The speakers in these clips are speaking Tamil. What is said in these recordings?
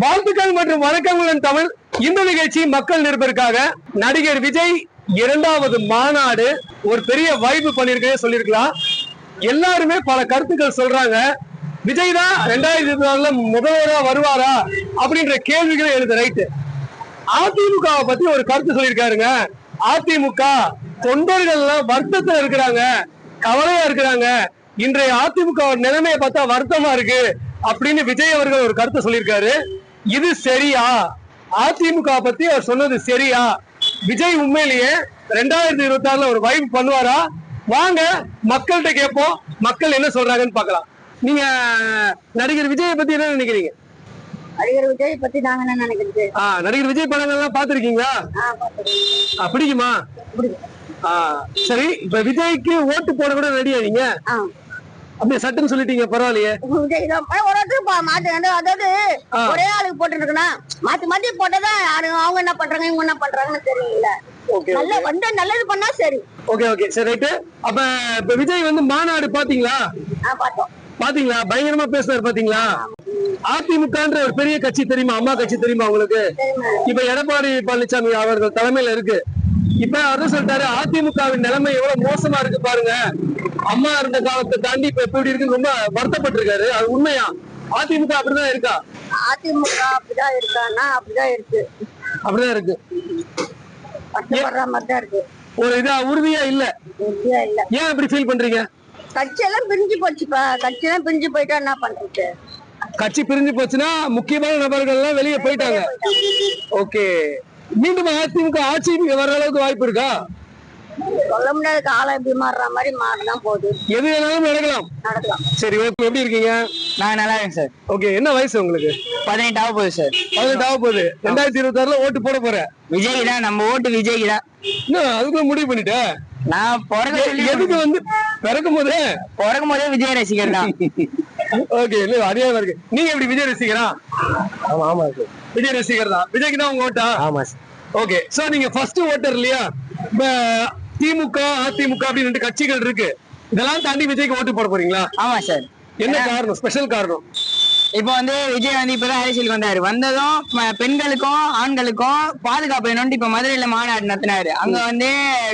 வாழ்த்துக்கள் மற்றும் வணக்கங்களுடன் தமிழ். இந்த நிகழ்ச்சி மக்கள் நிருபருக்காக நடிகர் விஜய் இரண்டாவது மாநாடு ஒரு பெரிய வைப்பு பண்ணிருக்கே சொல்லியிருக்கலாம். எல்லாருமே பல கருத்துக்கள் சொல்றாங்க. விஜய் தான் ரெண்டாயிரத்தி இருபத்தி நாலுல முதல்வரா வருவாரா அப்படின்ற கேள்விகளை எழுது ரைட்டு. அதிமுகவை பத்தி ஒரு கருத்து சொல்லியிருக்காருங்க. அதிமுக தொண்டர்கள் எல்லாம் வருத்தத்துல இருக்கிறாங்க கவலையா இருக்கிறாங்க. இன்றைய அதிமுக நிலைமையை பார்த்தா வருத்தமா இருக்கு அப்படின்னு விஜய் அவர்கள் ஒரு கருத்தை சொல்லியிருக்காரு. இது சரியா? அதிமுக பத்தி அவர் சொன்னது சரியா? விஜய் உண்மையிலேயே ரெண்டாயிரத்தி இருபத்தி ஆறுல ஒரு வைப் பண்ணுவாரா? வாங்க மக்கள்கிட்ட கேட்போம். மக்கள் என்ன சொல்றாங்கன்னு பார்க்கலாம். நீங்க நடிகர் விஜயை பத்தி என்ன நினைக்கிறீங்க? நடிகர் விஜய் பத்தி நாங்க என்ன நினைக்கிறது? நடிகர் விஜய் படங்கள்லாம் பாத்திருக்கீங்களா ஆ, பார்த்திருக்கேன். பிடிக்குமா? சரி இப்ப விஜய்க்கு ஓட்டு போட கூட ரெடியா நீங்க. அப்படியே சட்டுன்னு சொல்லிட்டீங்க பரவாயில்லையே. ஒரு ஒருத்தர் மாத்தி அதாவது. ஒரே ஆளுக்கு போட்டு இருக்கணும் மாத்தி மாத்தி போட்டதான் யாரு அவங்க என்ன பண்றாங்க இவங்க என்ன பண்றாங்கன்னு தெரியல. நல்ல வந்து நல்லது பண்ணா சரி. Okay okay. சரி ரைட்டு. அப்ப இப்ப விஜய் வந்து மாநாடு பாத்தீங்களா? பார்த்தோம். பாத்தீங்களா? பயங்கரமா பேசுனாரு பாத்தீங்களா? அதிமுகன்ற ஒரு பெரிய கட்சி தெரியுமா? அம்மா கட்சி தெரியுமா உங்களுக்கு? இப்ப எடப்பாடி பழனிசாமி அவர்கள் தலைமையில இருக்கு. இப்ப அவர் சொல்லிட்டாரு அதிமுகவின் நிலைமை எவ்வளவு மோசமா இருக்கு பாருங்க. அம்மா இருந்த காலத்தை தாண்டி இப்ப எப்படி இருக்குன்னு ரொம்ப வருத்தப்பட்டிருக்காரு. அது உண்மையா? அதிமுக அப்படிதான் இருக்கா? அதிமுக அப்படிதான் இருக்கான்னா அப்படிதான் இருக்கு. அப்படிதான் இருக்கு. கஷ்டப்படுற மாதிரி தான் இருக்கு. ஒரு இதா உறுதியா இல்ல. உறுதியா இல்ல. ஏன் இப்படி ஃபீல் பண்றீங்க? கட்சி எல்லாம் பிரிஞ்சு போச்சுப்பா. கட்சி எல்லாம் பிரிஞ்சு போயிட்டா என்ன பண்றது? கட்சி பிரிஞ்சு போச்சுன்னா முக்கியமான நபர்கள் எல்லாம் வெளியே போயிட்டாங்க. ஓகே. மீண்டும் அதிமுக ஆட்சி வர அளவுக்கு வாய்ப்பு இருக்கா? சொல்ல முடியாத காலம் எப்படி மாறுற மாதிரி மாறதான் போகுது. எது வேணாலும் நடக்கலாம். நடக்கலாம். சரி ஓகே. எப்படி இருக்கீங்க? நான் நல்லா இருக்கேன் சார். ஓகே என்ன வயசு உங்களுக்கு? பதினெட்டு ஆக போகுது சார். பதினெட்டு ஆக போகுது. ரெண்டாயிரத்தி இருபத்தி ஆறுல ஓட்டு போட போறேன் விஜய் தான் நம்ம ஓட்டு விஜய்க்கு தான். இன்னும் அதுக்குள்ள முடிவு பண்ணிட்டேன் நான் சொல்லி எதுக்கு வந்து பிறக்கும் போதே பிறக்கும் போதே விஜய் ரசிகர் தான். ஓகே இல்ல நீங்க எப்படி விஜய் ரசிகரா? ஆமா ஆமா சார் விஜய் ரசிகர் தான். விஜய்க்கு தான் உங்க ஓட்டா? ஆமா சார் ஓகே சோ நீங்க ஃபர்ஸ்ட் ஓட்டர் இல்லையா? திமுக அதிமுக அப்படின்னு ரெண்டு கட்சிகள் இருக்கு. இதெல்லாம் தாண்டி விஜய்க்கு ஓட்டு போட போறீங்களா? ஆமா சார் என்ன காரணம்? ஸ்பெஷல் காரணம்? இப்போ வந்து விஜய் வந்து இப்பதான் அரசியலுக்கு வந்தாரு. வந்ததும் பெண்களுக்கும் ஆண்களுக்கும் பாதுகாப்பு வேணும்னு இப்ப மதுரையில மாநாடு நடத்தினாரு. அங்க வந்து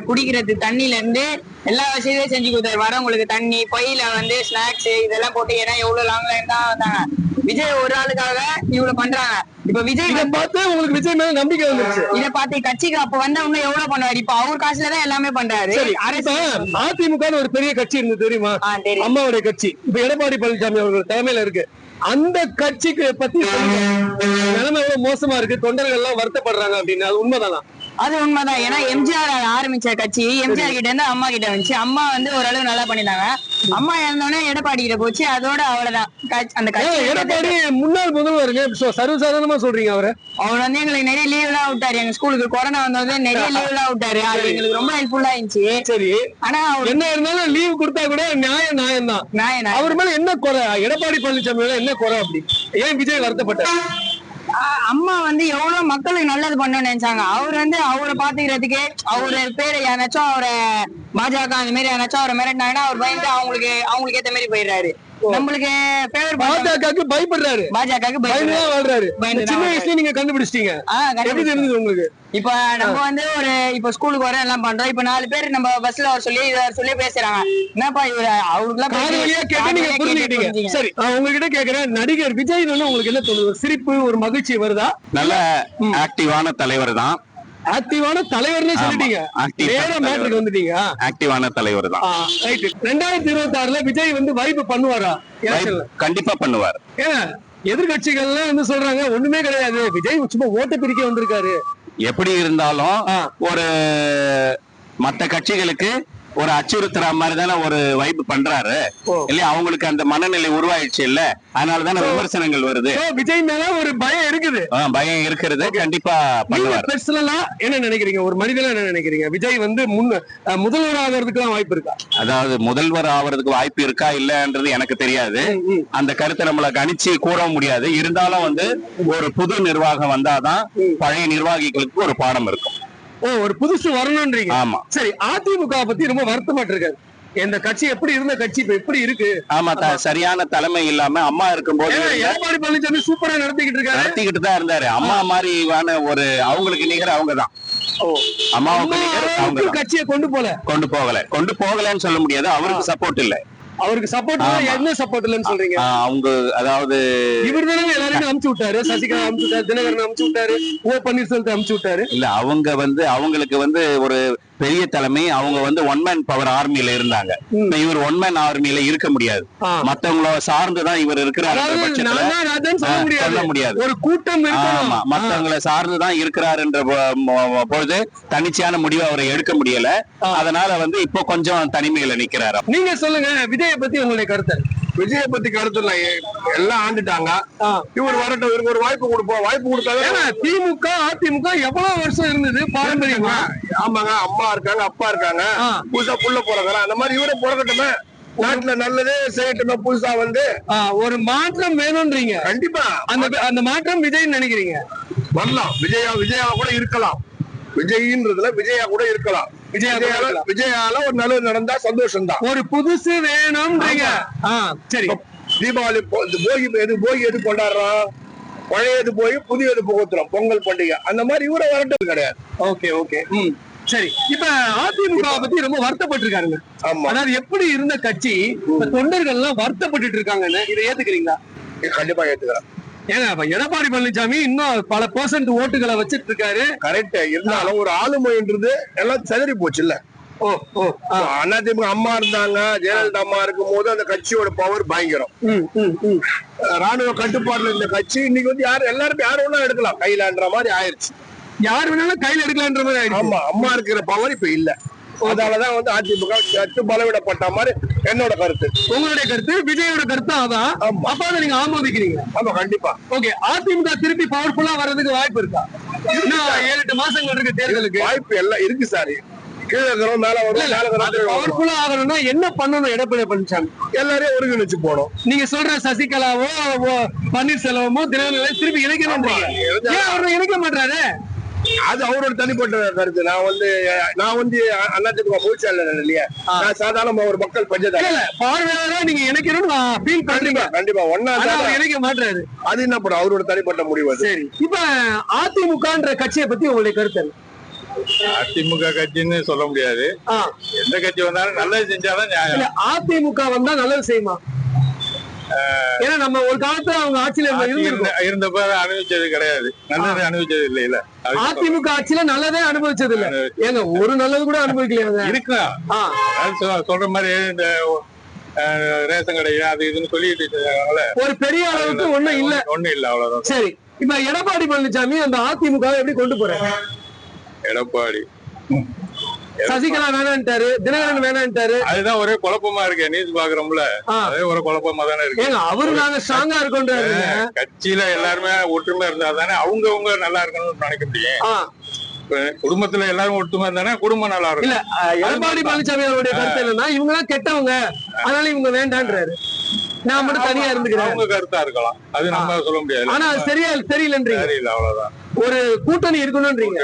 குடிக்கிறது தண்ணில இருந்து எல்லா வசதியும் செஞ்சு கொடுத்தாரு. வரவங்களுக்கு தண்ணி பையில வந்து ஸ்நாக்ஸ் இதெல்லாம் போட்டு ஏன்னா எவ்வளவு லாங் லைன் தான் வந்தாங்க. விஜய் ஒரு ஆளுக்காக இவ்வளவு பண்றாங்க. இப்ப விஜய் இத பார்த்து உங்களுக்கு விஜய் மேல நம்பிக்கை வந்துருச்சு. இத பார்த்து கட்சிக்கு அப்ப வந்தா இன்னும் எவ்வளவு பண்ணுவாரு? இப்ப அவர் காசுல தான் எல்லாமே பண்றாரு. அதிமுக ஒரு பெரிய கட்சி இருந்தது தெரியும். அம்மாவுடைய கட்சி. இப்ப எடப்பாடி பழனிசாமி அவர்கள் தலைமையில இருக்கு. அந்த கட்சிக்கு பத்தி நிலைமை எவ்வளவு மோசமா இருக்கு? தொண்டர்கள் எல்லாம் வருத்தப்படுறாங்க அப்படின்னு அது உண்மைதானா? அது உண்மைதான். ஏன்னா எம்ஜிஆர் ஆரம்பிச்ச கட்சி எம்ஜிஆர் கிட்ட இருந்து அம்மா கிட்ட வந்துச்சு. அம்மா வந்து ஓரளவு நல்லா பண்ணிருந்தாங்க அம்மா இறந்தோடனே எடப்பாடி கிட்ட போச்சு. அதோட அவ்வளவுதான். அந்த எடப்பாடி முன்னாள் முதல்வருங்க சோ- சர்வசாதாரணமா சொல்றீங்க அவரை? அவர் வந்து எங்களுக்கு நிறைய லீவ் எல்லாம் விட்டாரு. எங்க ஸ்கூலுக்கு கொரோனா வந்தது நிறைய லீவ் எல்லாம் விட்டாரு. அது எங்களுக்கு ரொம்ப ஹெல்ப்ஃபுல்லா இருந்துச்சு. சரி. ஆனா அவர் என்ன இருந்தாலும் லீவ் கொடுத்தா கூட நியாயம் நியாயம் தான் என்ன- அவர் மேல என்ன குறை? எடப்பாடி பழனிசாமி என்ன குறை அப்படி? ஏன் விஜய் வருத்தப்பட்டார்? அம்மா வந்து எவ்வளவு மக்களுக்கு நல்லது பண்ணணும்னு நினைச்சாங்க. அவர் வந்து அவரை பாத்துக்கிறதுக்கு அவரு பேரு யாராச்சும் அவரை பாஜக அந்த மாதிரி யாராச்சும் அவரை மிரட்டினாங்கன்னா அவர் பயந்து அவங்களுக்கு அவங்களுக்கு ஏத்த மாதிரி போயிடுறாரு. நம்மளுக்கு பேர் பாஜகவுக்கு பயப்படுறாரு. பாஜகவுக்கு பயந்துதான் வாழ்றாரு. சின்ன வயசுல நீங்க கண்டுபிடிச்சிட்டீங்க. எப்படி. தெரிஞ்சது உங்களுக்கு? இப்ப நம்ம வந்து ஒரு இப்ப ஸ்கூலுக்கு வர எல்லாம் பண்றோம். இப்ப நாலு பேர் நம்ம பஸ்ல அவர் சொல்லி இதை சொல்லி பேசுறாங்க. என்னப்பா இவரு? புரிஞ்சுக்கிட்டீங்க. சரி உங்ககிட்ட கேக்குறேன். நடிகர் விஜய் உங்களுக்கு என்ன தோணுது? சிரிப்பு ஒரு மகிழ்ச்சி வருதா? நல்ல ஆக்டிவான தலைவர் தான். ஆக்டிவான தலைவர்னே சொல்லிட்டீங்க. நேர. மேட்ருக்கு வந்துட்டீங்க. ஆக்டிவான தலைவர் தான். ரைட் ரெண்டாயிரத்தி இருபத்தி ஆறுல விஜய் வந்து வைப்பு பண்ணுவாரா? கண்டிப்பா பண்ணுவார். ஏன்? எதிர்கட்சிகள்லாம் வந்து சொல்றாங்க ஒண்ணுமே கிடையாது. விஜய் சும்மா ஓட்ட பிரிக்க வந்திருக்காரு. எப்படி இருந்தாலும். ஒரு மத்த கட்சிகளுக்கு ஒரு அச்சுறுத்துற மாதிரி தானே ஒரு வைப் பண்றாரு. இல்லையா அவங்களுக்கு அந்த மனநிலை உருவாயிடுச்சு இல்ல. அதனால தானே விமர்சனங்கள் வருது. விஜய் மேல ஒரு பயம் இருக்குது. பயம் இருக்கிறது. கண்டிப்பா பண்ணுவார். பெர்சனலா என்ன நினைக்கிறீங்க? ஒரு மனிதனா என்ன நினைக்கிறீங்க? விஜய் வந்து முன் முதல்வர் ஆகிறதுக்கு தான் வாய்ப்பு இருக்கா? அதாவது முதல்வர் ஆவறதுக்கு வாய்ப்பு இருக்கா இல்லன்றது எனக்கு தெரியாது. அந்த கருத்தை நம்மள கணிச்சு கூறவும் முடியாது. இருந்தாலும் வந்து ஒரு புது நிர்வாகம் வந்தாதான் பழைய நிர்வாகிகளுக்கு ஒரு பாடம் இருக்கும். ஓ ஒரு புதுசு வரணும்ன்றீங்க. ஆமா. சரி அதிமுக பத்தி ரொம்ப வருத்தப்பட்டு இருக்காரு. இந்த கட்சி எப்படி இருந்த கட்சி இப்ப எப்படி இருக்கு? ஆமா சரியான தலைமை இல்லாம அம்மா இருக்கும்போது எடப்பாடி பழனிசாமி சூப்பரா நடத்திக்கிட்டு இருக்காரு. நடத்திக்கிட்டு தான் இருந்தாரு. அம்மா மாதிரியான ஒரு அவங்களுக்கு நிகர் அவங்கதான் அம்மாவுக்கு நிகர் அவங்கதான் கட்சியை கொண்டு போல? கொண்டு போகல. கொண்டு போகலன்னு சொல்ல முடியாது. அவருக்கு சப்போர்ட் இல்ல. அவருக்கு சப்போர்ட். என்ன சப்போர்ட் இல்லைன்னு சொல்றீங்க? அவங்க அதாவது இவர் தானே எல்லாருமே அமுச்சு விட்டாரு. சசிகலா அமுச்சு விட்டாரு தினகரன் அமுச்சு விட்டாரு ஓ பன்னீர்செல்வத்தை அமுச்சு விட்டாரு. இல்ல அவங்க வந்து அவங்களுக்கு வந்து ஒரு பெரிய தலைமை அவங்க வந்து ஒன் மேன் பவர் ஆர்மியில இருந்தாங்க. இவர் ஒன் மேன் ஆர்மியில இருக்க முடியாது. மத்தவங்கள சார்ந்துதான் இவர் இருக்கிறார் சொல்ல முடியாது. ஒரு கூட்டம் ஆமா மத்தவங்களை சார்ந்துதான் இருக்கிறார் என்ற பொ- மொ- பொழுது தன்னிச்சையான முடிவை அவரை எடுக்க முடியல. அதனால வந்து இப்போ கொஞ்சம் தனிமையில நிக்கிறாரு நீங்க சொல்லுங்க விஜய பத்தி உங்களுடைய கருத்து. விஜய பத்தி கருத்து இல்ல எ- எல்லாம் ஆண்டுட்டாங்க. இவர் வரட்டும் இவருக்கு ஒரு வாய்ப்பு கொடுப்போம். வாய்ப்பு கொடுத்தாவே ஏன்னா திமுக அதிமுக எவ்வளவு வருஷம் இருந்தது பாரம்பரியமா? ஆமாங்க அம்மா இருக்காங்க அப்பா இருக்காங்க. புதுசா புள்ள பிறகுறான் அந்த மாதிரி இவரும் பிறக்கட்டுமே. நாட்டுல நல்லதே செய்யட்டுமே புதுசா வந்து. ஒரு மாற்றம் வேணும்ன்றீங்க. கண்டிப்பா. அந்த அந்த மாற்றம் விஜய் நினைக்கிறீங்க. வரலாம். விஜயா விஜயா கூட இருக்கலாம். விஜயின்றதுல விஜயா கூட இருக்கலாம். விஜயால. விஜயால ஒரு நல்லது நடந்தா சந்தோஷம் தான் ஒரு புதுசு வேணும்ன்றீங்க. சரி. தீபாவளி போகி எது போகி எது கொண்டாடுறோம்? பழையது போய் புதியது புகுத்துறோம் பொங்கல் பண்டிகை. அந்த மாதிரி இவரை வரட்டும் கிடையாது. Okay okay. ம் சரி. இப்ப அதிமுக பத்தி ரொம்ப வருத்தப்பட்டிருக்காருங்க. ஆமா. அதாவது எப்படி இருந்த கட்சி இப்ப தொண்டர்கள் எல்லாம் வருத்தப்பட்டுட்டு இருக்காங்கன்னு இதை ஏத்துக்கிறீங்களா? கண்டிப்பா ஏத்துக்கிறேன் ஏங்க அப்ப எடப்பாடி பழனிசாமி இன்னும் பல பெர்சன்ட் ஓட்டுகளை வச்சிட்டு இருக்காரு. கரெக்ட் இருந்தாலும் ஒரு ஆளுமைன்றது எல்லாம் செதறி போச்சு இல்ல. அதிமுக அம்மா இருந்தாங்க ஜெயலலிதா அம்மா இருக்கும் போது அந்த கட்சியோட பவர் பயங்கரம். ம், ம், ம். ராணுவ கட்டுப்பாடுல இருந்த கட்சி இன்னைக்கு வந்து யாரும் எல்லாரும் யாரும் ஒண்ணா எடுக்கலாம். கையிலன்ற மாதிரி ஆயிருச்சு. யார் வேணாலும் கையில எடுக்கலான்ற மாதிரி ஆயிடுச்சு ஆமா அம்மா இருக்கிற பவர் இப்ப இல்ல. அதனாலதான் வந்து அதிமுக சற்று பலவிடப்பட்ட மாதிரி என்னோட கருத்து. உங்களுடைய கருத்து விஜயோட கருத்து அதான். அப்ப அதை நீங்க ஆமோதிக்கிறீங்க. ஆமா கண்டிப்பா. ஓகே அதிமுக திருப்பி பவர்ஃபுல்லா வர்றதுக்கு வாய்ப்பு இருக்கா. இன்னும் ஏழு எட்டு மாசங்கள் இருக்கு தேர்தலுக்கு. வாய்ப்பு எல்லாம் இருக்கு சார். கீழே இருக்கிறோம் மேல வரும். பவர்ஃபுல்லா ஆகணும்னா என்ன பண்ணணும்? எடப்பாடி பழனிசாமி எல்லாரையும் ஒருங்கிணைச்சு போனோம் நீங்க சொல்ற சசிகலாவோ பன்னீர்செல்வமோ தினகரன் திருப்பி ஆமா. ஏன் அவரை இணைக்க மாட்டாரு அது அவரோட தனிப்பட்ட கருத்து. நான் வந்து நான் வந்து அதிமுக பொதுச் செயலாளர் இல்லையா? ஆ. நான் சாதாரண ஒரு மக்கள் பஞ்சதார பார்வையாளரா நீங்க இணைக்கணும்னு ஃபீல் கண்டிப்பா கண்டிப்பா. ஒன்னா இணைக்க மாட்டாரு அது என்ன பண்ணும் அவரோட தனிப்பட்ட முடிவு சரி. இப்ப அதிமுகன்ற கட்சியை பத்தி உங்களுடைய கருத்து? அதிமுக கட்சின்னு சொல்ல முடியாது. எந்த கட்சி வந்தாலும் நல்லது செஞ்சாதான் நியாயம். இல்ல அதிமுக வந்தா நல்லது செய்யுமா? ஏன்னா நம்ம ஒரு காலத்துல அவங்க ஆட்சியில இருந்த- அனுபவிச்சது கிடையாது. நல்லது அனுபவிச்சது இல்ல. இல்ல அது அதிமுக ஆட்சியில நல்லதே அனுபவிச்சது. இல்ல ஏங்க ஒரு நல்லது கூட அனுபவிக்கலையாங்க இருக்கலாம் சொல்ற மாதிரி இந்த ரேஷன் கடை அது இதுன்னு சொல்லிட்டு ஒரு பெரிய அளவுக்கு ஒண்ணும் இல்ல. ஒண்ணும் இல்ல அவ்வளவுதான். சரி இப்ப எடப்பாடி பழனிசாமி அந்த அதிமுக எப்படி கொண்டு போறாரு? எடப்பாடி. சசிகலா வேணான்ட்டாரு தினகரன் வேணான்ட்டாரு. அதுதான் ஒரே குழப்பமா இருக்கு நியூஸ் பாக்குறோம்ல. அதே ஒரு குழப்பமா தானே இருக்கு. அவரு நாங்க ஸ்ட்ராங்கா இருக்கோன்றாரு. கட்சியில எல்லாருமே ஒற்றுமை இருந்தா தானே அவங்கவங்க நல்லா இருக்கணும்னு நினைக்க முடியும். குடும்பத்துல எல்லாரும் ஒற்றுமை இருந்தானே குடும்பம் நல்லா இருக்கும். இல்ல எடப்பாடி பழனிசாமி அவருடைய கருத்து என்னன்னா இவங்க எல்லாம் கெட்டவங்க. அதனால இவங்க வேண்டான்றாரு. நான் மட்டும் தனியா இருந்துக்கிறேன். அவங்க கருத்தா இருக்கலாம். அது நம்ம சொல்ல முடியாது. ஆனா அது சரியா தெரியலன்றீங்க தெரியல அவ்வளவுதான். ஒரு கூட்டணி இருக்கணும்ன்றீங்க.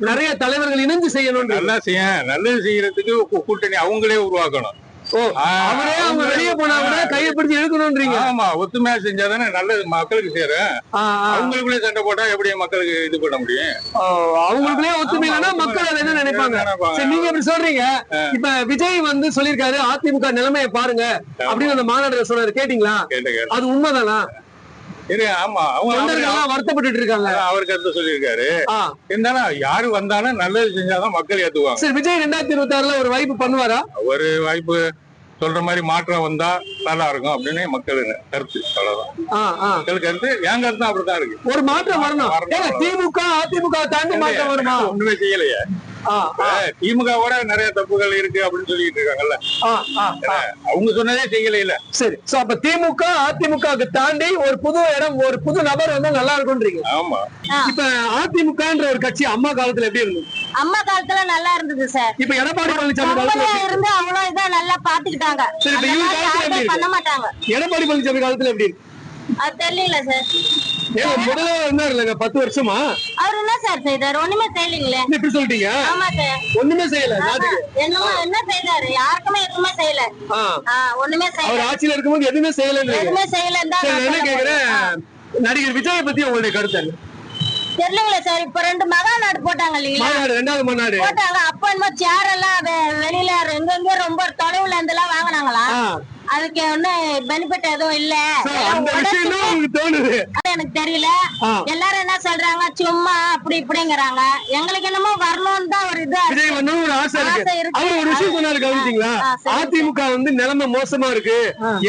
நிறைய தலைவர்கள் இணைஞ்சு செய்யணும்ன்றீங்க. நல்லா செய்ய நல்லது செய்யறதுக்கு கூட்டணி அவங்களே உருவாக்கணும். அவரே அவங்க வெளியே போனா கூட கையை பிடிச்சு இழுக்கணும்ன்றீங்க ஆமா ஒத்துமையா செஞ்சாதானே நல்லது மக்களுக்கு ஆ. அவங்களுக்குள்ளே சண்டை போட்டா எப்படி மக்களுக்கு இது பண்ண முடியும்? அவங்களுக்குள்ளே ஒத்துமை இல்லைன்னா மக்கள் அதை என்ன நினைப்பாங்க. சரி நீங்க இப்படி சொல்றீங்க. இப்ப விஜய் வந்து சொல்லிருக்காரு அதிமுக நிலைமையை பாருங்க. அப்படின்னு அந்த மாநாடுல சொன்னாரு. கேட்டீங்களா? கேட்ட கேட்ட அது உண்மைதானா? இரு ஆமா அவங்க வருத்தப்பட்டு இருக்காங்க. அவர் கருத்து சொல்லியிருக்காரு. இருந்தாலும் யாரு வந்தாலும் நல்லது செஞ்சாதான் மக்கள் ஏத்துவாங்க. சரி விஜய் ரெண்டாயிரத்தி இருபத்தி ஆறுல ஒரு வாய்ப்பு பண்ணுவாரா? ஒரு வாய்ப்பு சொல்ற மாதிரி மாற்றம் வந்தா நல்லா இருக்கும் அப்படின்னு மக்கள் கருத்து அவ்வளவுதான். மக்கள் கருத்து என் கருத்து அப்படித்தான் இருக்கு. ஒரு மாற்றம் வரணும். திமுக அதிமுக தாண்டி மாற்றம் வருமா? ஒண்ணுமே செய்யலையே. ஆ, ஆ, திமுக கூட நிறைய தப்புகள் இருக்கு அப்படின்னு சொல்லிட்டு இருக்காங்கல்ல. அவங்க சொன்னதே செய்யல சரி சோ அப்ப திமுக அதிமுகவுக்கு தாண்டி ஒரு புது இடம் ஒரு புது நபர் வந்து நல்லா இருக்கும்ன்றீங்க. ஆமா. இப்ப அதிமுகன்ற ஒரு கட்சி அம்மா காலத்துல எப்படி இருந்தது? அம்மா காலத்துல நல்லா இருந்தது சார் இப்ப எடப்பாடி பழனிசாமி காலத்துல பொம்பளை எப்படி இருக்கு? இருந்து அவ்வளவு இதா நல்லா பாத்துக்கிட்டாங்க. சரி, இப்ப இவங்க காலத்துல எப்படி பண்ண மாட்டாங்க. எடப்பாடி பழனிசாமி காலத்துல எப்படி அது தெரியல சார் ஏங்க முதல்வர் இருந்தாரு இல்லைங்க பத்து வருஷமா? அவர் என்ன சார் செய்தாரு. ஒண்ணுமே செய்யலீங்களே. என்ன இப்படி சொல்லிட்டீங்க? ஆமா சார். ஒண்ணுமே செய்யல என்னமோ என்ன செய்தாரு? யாருக்குமே எதுவுமே செய்யல. ஒண்ணுமே அவர் செய்யல ஆட்சியில இருக்கும்போது எதுவுமே செய்யலன்னு எதுவுமே என்ன கேக்குறேன்? போறேன். நடிகர் விஜய் பத்தி உங்களுடைய கருத்து என்ன? தெரியலங்களே சார். இப்ப ரெண்டு மகா நாடு போட்டாங்க இல்லீங்களா? ரெண்டாவது மாநாடு போட்டாங்க. அப்ப என்னமோ சேர் எல்லாம் வெளியில எங்கெங்க ரொம்ப தொலைவுல இருந்து எல்லாம் வாங்கினாங்களா ஆ, அதுக்கு ஒன்னும் பெனிஃபிட் எதுவும் இல்ல. எனக்கு தெரியல. எல்லாரும் என்ன சொல்றாங்க? சும்மா அப்படி இப்படிங்கிறாங்க. எங்களுக்கு என்னமோ வரணும்னு தான் ஒரு இது அதிமுக வந்து நிலைமை மோசமா இருக்கு.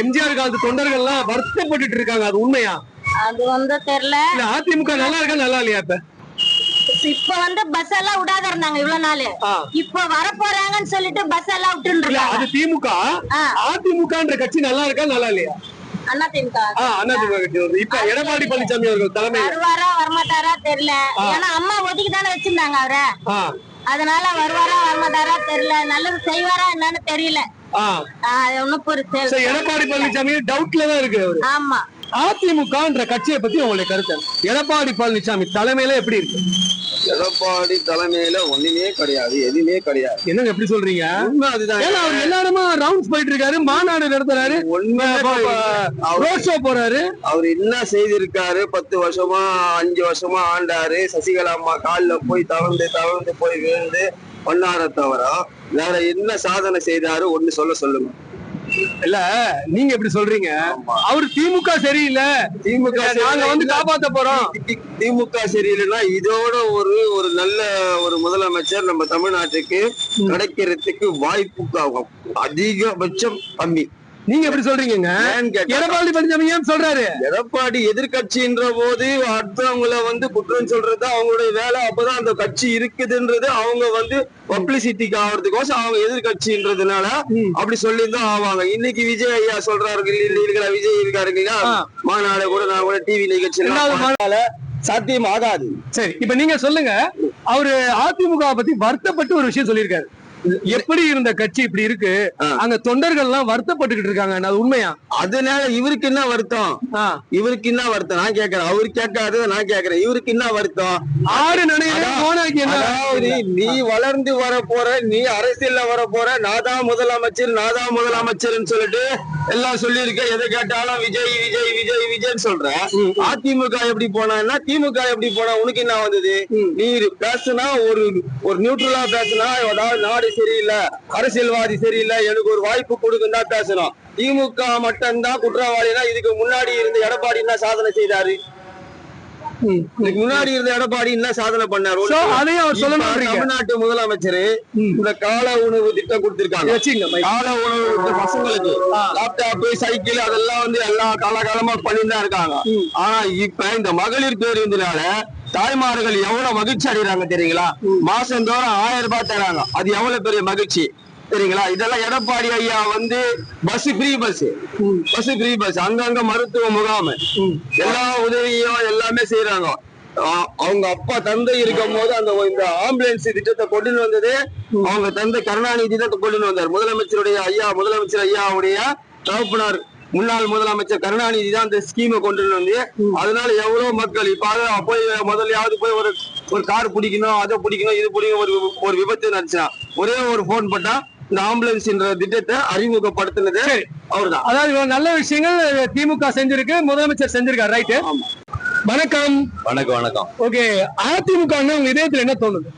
எம்ஜிஆர் காலத்து தொண்டர்கள் எல்லாம் வருத்தப்பட்டுட்டு இருக்காங்க. அது உண்மையா? அது வந்து தெரியல. அதிமுக நல்லா இருக்கா நல்லா இல்லையா இப்ப? இப்ப வந்து பஸ் எல்லாம் விடாத இருந்தாங்க இவ்வளவு நாள். இப்ப வர போறாங்கன்னு சொல்லிட்டு பஸ் எல்லாம் விட்டு அது திமுக. அதிமுகன்ற கட்சி நல்லா இருக்கா நல்லா இல்லையா? எடப்பாடி பழனிசாமி அவர்கள் தலைமையில. வருவாரா வரமாட்டாரா தெரியல. ஏன்னா அம்மா ஒதுக்கி தானே வச்சிருந்தாங்க அவரை. அதனால வருவாரா வரமாட்டாரா தெரியல. நல்லது செய்வாரா என்னன்னு தெரியல. எடப்பாடி பழனிசாமி டவுட்ல தான் இருக்கு அவரு. ஆமா. அதிமுகன்ற கட்சியை பத்தி உங்களுடைய கருத்து? எடப்பாடி பழனிசாமி தலைமையில எப்படி இருக்கு? எடப்பாடி தலைமையில ஒண்ணுமே கிடையாது எதுவுமே கிடையாது. என்னங்க எப்படி சொல்றீங்க? உண்மை அதுதான். ஏன்னா அவர் எல்லா இடமும் ரவுண்ட்ஸ் போயிட்டு இருக்காரு மாநாடு நடத்துறாரு உண்மை ரோட் ஷோ போறாரு. அவர் என்ன செய்திருக்காரு? பத்து வருஷமா அஞ்சு வருஷமா ஆண்டாரு. சசிகலா அம்மா கால்ல போய் தவழ்ந்து தவழ்ந்து போய் விழுந்து பண்ணார தவிர வேற என்ன சாதனை செய்தாரு? ஒண்ணு சொல்ல சொல்லுங்க. இல்ல நீங்க எப்படி சொல்றீங்க? அவர் திமுக சரியில்லை. திமுக நாங்க வந்து காப்பாத்த போறோம். திமுக சரியில்லைன்னா இதோட ஒரு ஒரு நல்ல ஒரு முதலமைச்சர் நம்ம தமிழ்நாட்டுக்கு கிடைக்கிறதுக்கு வாய்ப்பு அதிகபட்சம் கம்மி. நீங்க எப்படி சொல்றீங்க எடப்பாடி பழனிசாமி ஏன் சொல்றாரு? எடப்பாடி எதிர்கட்சின்ற போது அடுத்தவங்கள வந்து குற்றம் சொல்றது அவங்களுடைய வேலை. அப்பதான் அந்த கட்சி இருக்குதுன்றது அவங்க வந்து பப்ளிசிட்டிக்கு ஆகிறதுக்கோசம் அவங்க எதிர்கட்சின்றதுனால அப்படி சொல்லிதான் ஆவாங்க. இன்னைக்கு விஜய் ஐயா சொல்றாரு இல்லைங்களா விஜய் இருக்காரு இல்லையா? ஆ. மாநாடு கூட நான் கூட டிவி நிகழ்ச்சி. சாத்தியம் ஆகாது. சரி இப்ப நீங்க சொல்லுங்க. அவரு அதிமுக பத்தி வருத்தப்பட்டு ஒரு விஷயம் சொல்லியிருக்காரு. எப்படி இருந்த கட்சி இப்படி இருக்கு. அங்க தொண்டர்கள் எல்லாம் வருத்தப்பட்டுக்கிட்டு இருக்காங்க. அது உண்மையா? அதனால இவருக்கு என்ன வருத்தம். இவருக்கு என்ன வருத்தம்? நான் கேக்குறேன் அவரு கேட்காத நான் கேக்குறேன் இவருக்கு என்ன வருத்தம்? ஆறு அதாவது நீ வளர்ந்து வர போற நீ அரசியல்ல வர போற நாதான் முதலமைச்சர் நாதான் முதலமைச்சர்னு சொல்லிட்டு எல்லாம் சொல்லியிருக்க. எதை கேட்டாலும் விஜய் விஜய் விஜய் விஜய்னு சொல்ற. அதிமுக எப்படி போனா திமுக எப்படி போனா உனக்கு என்ன வந்தது நீ பேசுனா ஒரு ஒரு நியூட்ரலா பேசுனா அதாவது நாடு சரியில்லை அரசியல்வாதி சரியில்லை எனக்கு ஒரு வாய்ப்பு கொடுக்குன்னு தான் பேசணும். திமுக மட்டும்தான் குற்றவாளினா இதுக்கு முன்னாடி இருந்த எடப்பாடி என்ன சாதனை செய்தாரு? முன்னாடி இருந்த எடப்பாடி என்ன சாதனை பண்ணாரு. தமிழ்நாட்டு முதலமைச்சர் இந்த கால உணவு திட்டம் கொடுத்திருக்காங்க. கால உணவு பசங்களுக்கு லேப்டாப் சைக்கிள் அதெல்லாம் வந்து எல்லா காலகாலமா பண்ணிட்டு தான் இருக்காங்க. ஆனா இப்ப இந்த மகளிர் பேருந்துனால தாய்மார்கள் எவ்வளவு மகிழ்ச்சி அடைகிறாங்க தெரியுங்களா? மாசந்தோறும் ஆயிரம் ரூபாய் தராங்க. அது எவ்வளவு பெரிய மகிழ்ச்சி சரிங்களா இதெல்லாம் எடப்பாடி ஐயா வந்து bus free bus bus free bus அங்கங்க மருத்துவ முகாம். எல்லா உதவியும் எல்லாமே செய்யறாங்க அவங்க அப்பா தந்தை இருக்கும் போது அந்த இந்த ஆம்புலன்ஸ் திட்டத்தை கொண்டு வந்தது அவங்க தந்தை கருணாநிதி தான் கொண்டு வந்தார். முதலமைச்சருடைய ஐயா முதலமைச்சர் ஐயாவுடைய தகப்பனார் முன்னாள் முதலமைச்சர் கருணாநிதி தான் அந்த ஸ்கீமை கொண்டு வந்து அதனால எவ்வளவு மக்கள் இப்ப அதை போய் முதல்லையாவது போய் ஒரு ஒரு கார் பிடிக்கணும் அதை பிடிக்கணும் இது பிடிக்கணும் ஒரு ஒரு விபத்து நடந்துச்சுன்னா ஒரே ஒரு போன் போட்டா இந்த ஆம்புலன்ஸ்ன்ற திட்டத்தை அறிமுகப்படுத்தினது. அவர்தான். அதாவது நல்ல விஷயங்கள் திமுக செஞ்சிருக்கு முதலமைச்சர் செஞ்சிருக்காரு ரைட்டு வணக்கம். வணக்கம் வணக்கம். ஓகே அதிமுக உங்க இதயத்துல என்ன தோணுது?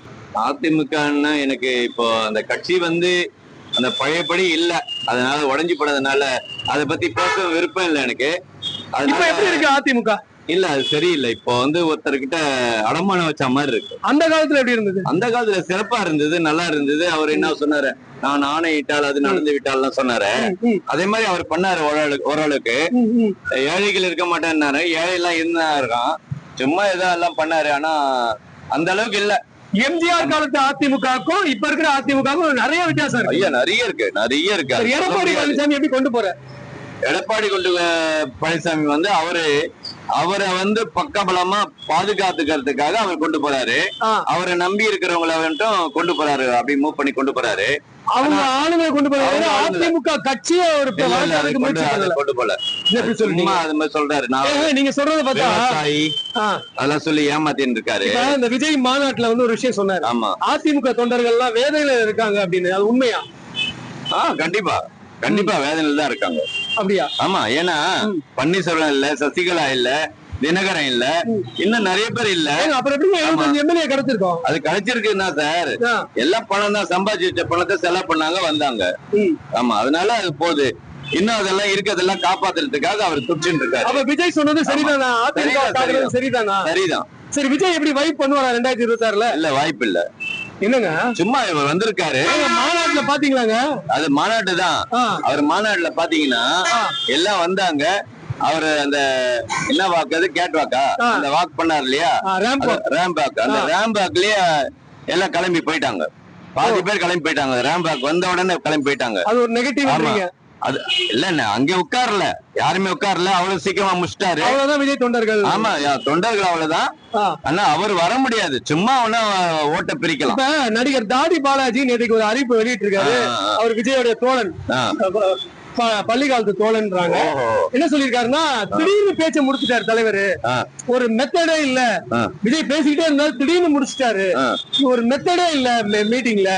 அதிமுகன்னா எனக்கு இப்போ அந்த கட்சி வந்து அந்த பழையபடி இல்ல. அதனால உடைஞ்சு போனதுனால அதை பத்தி பேச விருப்பம் இல்லை எனக்கு. இப்ப எப்படி இருக்கு அதிமுக? இல்ல அது சரியில்லை. இப்போ வந்து ஒருத்தர்கிட்ட அடமானம் வச்ச மாதிரி இருக்கு. அந்த காலத்துல எப்படி இருந்தது? அந்த காலத்துல சிறப்பா இருந்தது நல்லா இருந்தது. அவர் என்ன சொன்னாரு? நான் ஆணையிட்டால் அது நடந்து விட்டால்னு சொன்னாரு. அதே மாதிரி அவர் பண்ணாரு ஓரளவுக்கு. ஏழைகள் இருக்க மாட்டேன்னாரு. ஏழை எல்லாம் இருந்தா இருக்கான் சும்மா ஏதோ எல்லாம் பண்ணாரு. ஆனா அந்த அளவுக்கு இல்ல. எம்ஜிஆர் காலத்து அதிமுகவுக்கும் இப்ப இருக்கிற அதிமுகவுக்கும் நிறைய வித்தியாசம் இருக்கு. ஐயா நிறைய இருக்கு நிறைய இருக்கு. எடப்பாடி. பழனிசாமி எப்படி கொண்டு போற எடப்பாடி கொண்டு பழனிசாமி வந்து அவரு அவரை வந்து பக்கபலமா பாதுகாத்துக்கிறதுக்காக அவர் கொண்டு போறாரு. அவரை நம்பி இருக்கிறவங்கள வந்துட்டும் கொண்டு போறாரு அப்படி மூவ் பண்ணி கொண்டு போறாரு. அவங்க ஆளுங்களை கொண்டு போறாங்க. அதிமுக கட்சியை ஒரு கொண்டு போல. அது மாதிரி சொல்றாரு. நீங்க சொல்றத பார்த்தா அதெல்லாம் சொல்லி ஏமாத்தின்னு இருக்காரு. இந்த விஜய் மாநாட்டுல வந்து ஒரு விஷயம் சொன்னாரு. ஆமா. அதிமுக தொண்டர்கள் எல்லாம் வேதனையில இருக்காங்க அப்படின்னு. அது உண்மையா? ஆ கண்டிப்பா. கண்டிப்பா வேதனையில தான் இருக்காங்க. அப்படியா? ஆமா ஏன்னா பன்னீர்செல்வம் இல்ல சசிகலா இல்ல தினகரன் இல்ல. இன்னும் நிறைய பேர் இல்ல. அப்புறம் எப்படி எழுபத்தஞ்சு எம்எல்ஏ கிடைச்சிருக்கோம்? அது கிடைச்சிருக்குன்னா சார் ஆ, எல்லாம் பணம் தான் சம்பாதிச்சு வச்ச பணத்தை செலவு பண்ணாங்க வந்தாங்க. ஆமா அதனால அது போகுது. இன்னும் அதெல்லாம் இருக்கிறதெல்லாம் காப்பாத்துறதுக்காக அவர் துடிச்சுட்டு இருக்காரு. அப்ப விஜய் சொன்னது சரிதானா? சரிதான், சரிதானா. சரி விஜய் எப்படி வைப் பண்ணுவாரா ரெண்டாயிரத்தி இருபத்தி ஆறுல இல்ல வாய்ப்பு இல்ல. என்னங்க? சும்மா இவர் வந்திருக்காரு. மாநாட்டுல பாத்தீங்களாங்க? அது மாநாட்டு தான் அவர் மாநாட்டுல பாத்தீங்கன்னா எல்லாம் வந்தாங்க. அவரு அந்த என்ன வாக்கு அது? கேட் வாக்கா. அந்த வாக் பண்ணார் இல்லையா. ரேம் பேக் அந்த. ரேம் பேக்லயே எல்லாம் கிளம்பி போயிட்டாங்க. பாதி பேர் கிளம்பி போயிட்டாங்க. ரேம் பேக் வந்த உடனே கிளம்பி போயிட்டாங்க. அது ஒரு நெகட்டிவ். அது இல்ல அங்க உட்காரல. யாருமே உட்காரல. அவ்வளவு சீக்கிரமா முடிச்சிட்டாரு. அவ்வளவுதான் விஜய் தொண்டர்கள். ஆமா யா- தொண்டர்கள் அவ்வளவுதான். ஆனா அவர் வர முடியாது. சும்மா ஒன்னா ஓட்ட பிரிக்கலாம். நடிகர் தாடி பாலாஜி நேற்றுக்கு ஒரு அறிவிப்பு வெளியிட்டு இருக்காரு அவர் விஜயோட தோழன். பள்ளி காலத்து தோழன்றாங்க. என்ன சொல்லிருக்காருன்னா திடீர்னு பேச்ச முடிச்சிட்டாரு தலைவர். ஒரு மெத்தடே இல்ல. விஜய் பேசிக்கிட்டே இருந்தாரு திடீர்னு முடிச்சிட்டாரு. ஒரு மெத்தடே இல்ல மீட்டிங்ல.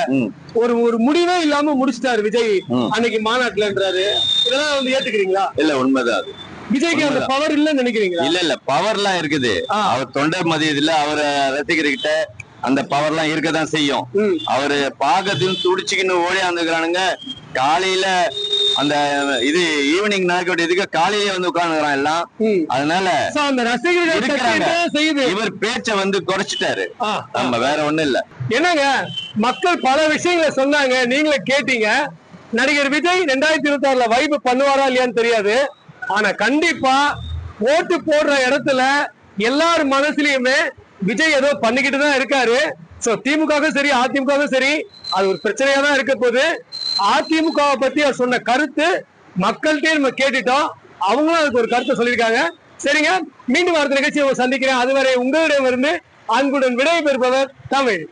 ஒரு ஒரு முடிவே இல்லாம முடிச்சிட்டாரு விஜய். அன்னைக்கு மாநாட்டுலன்றாரு இதெல்லாம் வந்து ஏத்துக்கிறீங்களா இல்ல உண்மைதான் அது விஜய்க்கு அந்த பவர் இல்லன்னு நினைக்கிறீங்களா இல்ல இல்ல பவர்லாம் இருக்குது ஆ. அவர் தொண்டர் மதியதுல அவர் ரசிகர்கிட்ட அந்த பவர்லாம் இருக்கதான் செய்யும். அவரு பாகத்தையும் துடிச்சுக்கின்னு ஓடியாந்துக்கிறானுங்க காலையில அந்த இது ஈவினிங் நடக்க வேண்டியதுக்கு காலையிலே வந்து உட்கார்ந்துக்கிறான் எல்லாம். அதனால அந்த ரசிகர்கள் இவர் பேச்ச வந்து குறைச்சிட்டாரு. நம்ம வேற ஒண்ணும் இல்ல. என்னங்க? மக்கள் பல விஷயங்களை சொன்னாங்க. நீங்களே கேட்டீங்க. நடிகர் விஜய் ரெண்டாயிரத்தி இருபத்தி ஆறுல வைப்பு பண்ணுவாரா இல்லையான்னு தெரியாது. ஆனா கண்டிப்பா ஓட்டு போடுற இடத்துல எல்லார் மனசுலயுமே விஜய் ஏதோ பண்ணிக்கிட்டு தான் இருக்காரு. சோ திமுகவும் சரி அதிமுகவும் சரி அது ஒரு பிரச்சனையா தான் இருக்க போகுது. அதிமுகவை பத்தி அவர் சொன்ன கருத்து மக்கள்கிட்டே நம்ம கேட்டுட்டோம். அவங்களும் அதுக்கு ஒரு கருத்தை சொல்லியிருக்காங்க. சரிங்க. மீண்டும் அடுத்த நிகழ்ச்சியை சந்திக்கிறேன். அதுவரை உங்களிடமிருந்து அன்புடன் விடைபெறுபவர் தமிழ்.